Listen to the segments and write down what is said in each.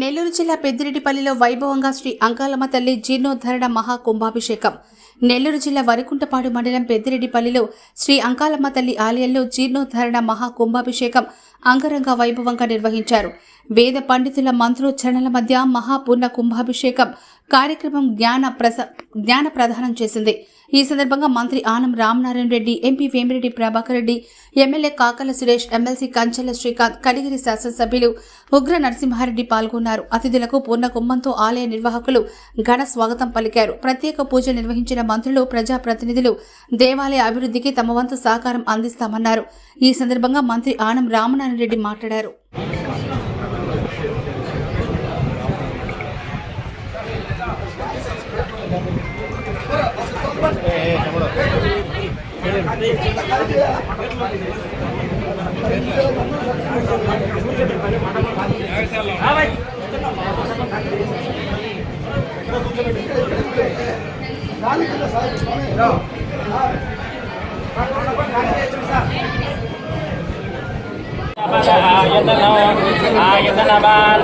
నెల్లూరు జిల్లా పెద్దిరెడ్డిపల్లిలో వైభవంగా శ్రీ అంకాలమ్మ తల్లి జీర్ణోద్ధరణ మహా కుంభాభిషేకం. నెల్లూరు జిల్లా వరికుంటపాడు మండలం పెద్దిరెడ్డిపల్లిలో శ్రీ అంకాలమ్మ తల్లి ఆలయంలో జీర్ణోద్ధరణ మహా కుంభాభిషేకం అంగరంగ వైభవంగా నిర్వహించారు. వేద పండితుల మంత్రోచ్చరణల మధ్య మహాపూర్ణ కుంభాభిషేకం కార్యక్రమం జ్ఞాన ప్రస జ్ఞాన ప్రదానం చేసింది. ఈ సందర్భంగా మంత్రి Anam Ramanarayana Reddy MP Vemireddy Prabhakar Reddy MLA Kakala Suresh MLC Kanchela Srikanth Kadigiri శాసనసభ్యులు ఉగ్ర నరసింహారెడ్డి పాల్గొన్నారు. అతిథులకు పూర్ణ కుంభంతో ఆలయ నిర్వాహకులు ఘన స్వాగతం పలికారు. ప్రత్యేక పూజలు నిర్వహించిన మంత్రులు ప్రజాప్రతినిధులు దేవాలయ అభివృద్ధికి తమ వంతు సహకారం అందిస్తామన్నారు. ఈ సందర్భంగా మంత్రి ఆనం రామనారాయణ రెడ్డి మాట్లాడారు.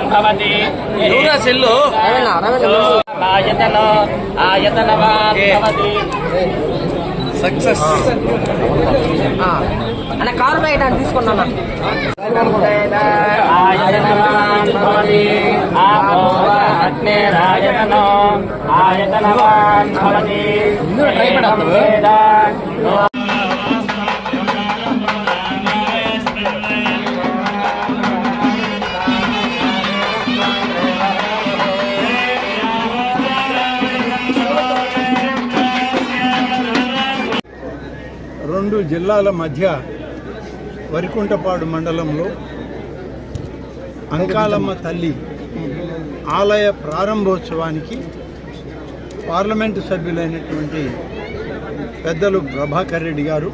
భవతి ఎవరా సెల్లు ఆయతనో ఆయతనవాన్ భవతి సక్సెస్. అన్న కారు బయట తీసుకున్నా ఆయతనవాన్ భవతి రెండు జిల్లాల మధ్య వరికుంటపాడు మండలంలో అంకాలమ్మ తల్లి ఆలయ ప్రారంభోత్సవానికి పార్లమెంటు సభ్యులైనటువంటి పెద్దలు ప్రభాకర్ రెడ్డి గారు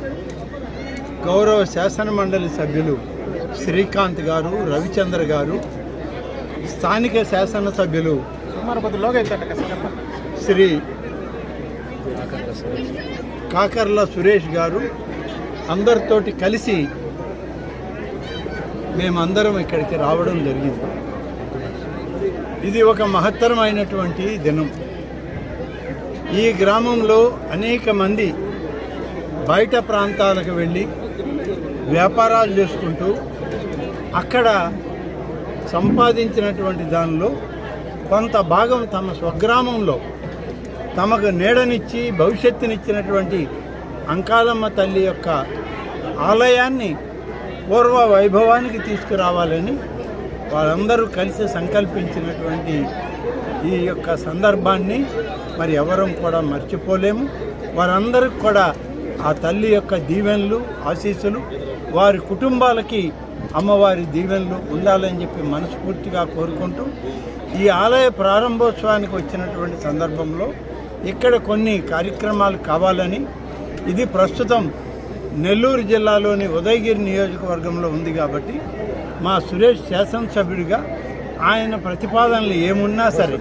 గౌరవ శాసన మండలి సభ్యులు శ్రీకాంత్ గారు రవిచంద్ర గారు స్థానిక శాసనసభ్యులు శ్రీ కాకర్ల సురేష్ గారు అందరితోటి కలిసి మేమందరం ఇక్కడికి రావడం జరిగింది. ఇది ఒక మహత్తరమైనటువంటి దినం. ఈ గ్రామంలో అనేక మంది బయట ప్రాంతాలకు వెళ్ళి వ్యాపారాలు చేసుకుంటూ అక్కడ సంపాదించినటువంటి దానిలో కొంత భాగం తమ స్వగ్రామంలో తమకు నీడనిచ్చి భవిష్యత్తునిచ్చినటువంటి అంకాలమ్మ తల్లి యొక్క ఆలయాన్ని పూర్వ వైభవానికి తీసుకురావాలని వాళ్ళందరూ కలిసి సంకల్పించినటువంటి ఈ యొక్క సందర్భాన్ని మరి ఎవరం కూడా మర్చిపోలేము. వారందరికి కూడా ఆ తల్లి యొక్క దీవెనలు ఆశీస్సులు వారి కుటుంబాలకి అమ్మవారి దీవెనలు ఉండాలని చెప్పి మనస్ఫూర్తిగా కోరుకుంటూ ఈ ఆలయ ప్రారంభోత్సవానికి వచ్చినటువంటి సందర్భంలో ఇక్కడ కొన్ని కార్యక్రమాలు కావాలని ఇది ప్రస్తుతం నెల్లూరు జిల్లాలోని ఉదయగిరి నియోజకవర్గంలో ఉంది కాబట్టి మా సురేష్ శాసనసభ్యుడిగా ఆయన ప్రతిపాదనలు ఏమున్నా సరే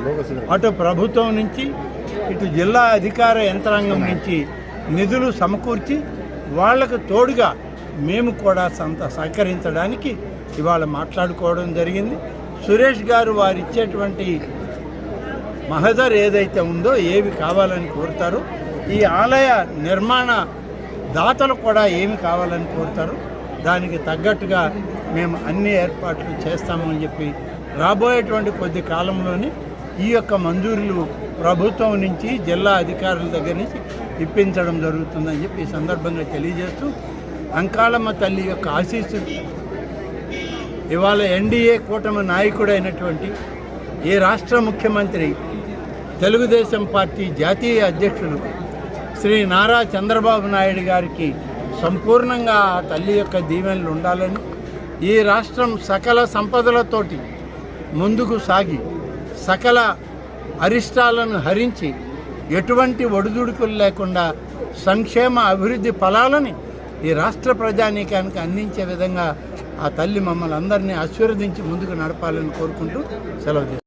అటు ప్రభుత్వం నుంచి ఇటు జిల్లా అధికార యంత్రాంగం నుంచి నిధులు సమకూర్చి వాళ్ళకు తోడుగా మేము కూడా సంత సహకరించడానికి ఇవాళ మాట్లాడుకోవడం జరిగింది. సురేష్ గారు వారిచ్చేటువంటి మహదర్ ఏదైతే ఉందో ఏవి కావాలని కోరుతారో ఈ ఆలయ నిర్మాణ దాతలు కూడా ఏమి కావాలని కోరుతారు దానికి తగ్గట్టుగా మేము అన్ని ఏర్పాట్లు చేస్తామని చెప్పి రాబోయేటువంటి కొద్ది కాలంలోనే ఈ యొక్క మంజూరులు ప్రభుత్వం నుంచి జిల్లా అధికారుల దగ్గర నుంచి ఇప్పించడం జరుగుతుందని చెప్పి ఈ సందర్భంగా తెలియజేస్తూ అంకాళమ్మ తల్లి యొక్క ఆశీస్సు ఇవాళ ఎన్డీఏ కూటమి నాయకుడైనటువంటి ఈ రాష్ట్ర ముఖ్యమంత్రి తెలుగుదేశం పార్టీ జాతీయ అధ్యక్షులు శ్రీ నారా చంద్రబాబు నాయుడు గారికి సంపూర్ణంగా ఆ తల్లి యొక్క దీవెనలు ఉండాలని ఈ రాష్ట్రం సకల సంపదలతోటి ముందుకు సాగి సకల అరిష్టాలను హరించి ఎటువంటి ఒడిదుడుకులు లేకుండా సంక్షేమ అభివృద్ధి ఫలాలని ఈ రాష్ట్ర ప్రజానీకానికి అందించే విధంగా ఆ తల్లి మమ్మల్ని అందరినీ ఆశీర్వదించి ముందుకు నడపాలని కోరుకుంటూ సెలవు